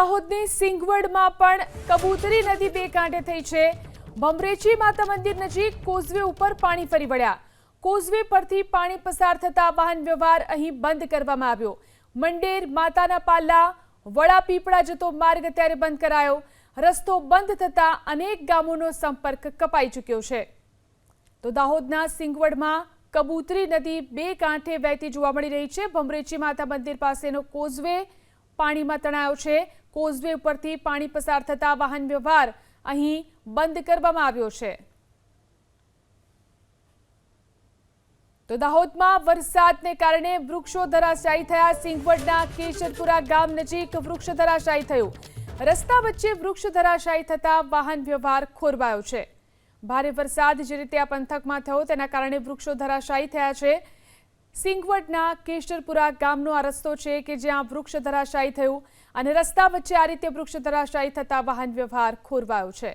દાહોદની સિંગવડમાં પણ કબૂતરી નદી બે કાંઠે થઈ છે. ભમરેચી માતા મંદિર નજીક કોઝવે ઉપર પાણી ફરી વળ્યા. કોઝવે પરથી પાણી પસાર થતા વાહન વ્યવહાર અહીં બંધ કરવામાં આવ્યો. મંડેર, માતાના પાલ્લા વડા પીપળા જતો માર્ગ અત્યારે બંધ કરાયો. રસ્તો બંધ થતા અનેક ગામોનો સંપર્ક કપાઈ ચૂક્યો છે. તો દાહોદના સિંગવડમાં કબૂતરી નદી બે કાંઠે વહેતી જોવા મળી રહી છે. ભમરેચી માતા મંદિર પાસેનો કોઝવે પાણીમાં તણાયો છે. કોઝવે ઉપરથી પાણી પસાર થતા વાહન વ્યવહાર અહીં બંધ કરવામાં આવ્યો છે. તો દાહોદમાં વરસાદને કારણે વૃક્ષો ધરાશાયી થયા. સિંગવડના કેશરપુરા ગામ નજીક વૃક્ષ ધરાશાયી થયું. રસ્તા વચ્ચે વૃક્ષ ધરાશાયી થતા વાહન વ્યવહાર ખોરવાયો છે. ભારે વરસાદ જે રીતે આ પંથકમાં થયો તેના કારણે વૃક્ષો ધરાશાયી થયા છે. સિંગવડના કેશરપુરા ગામનો આ રસ્તો છે કે જ્યાં વૃક્ષ ધરાશાયી થયું અને રસ્તા વચ્ચે આ રીતે વૃક્ષ ધરાશાયી થતા વાહન વ્યવહાર ખોરવાયો છે.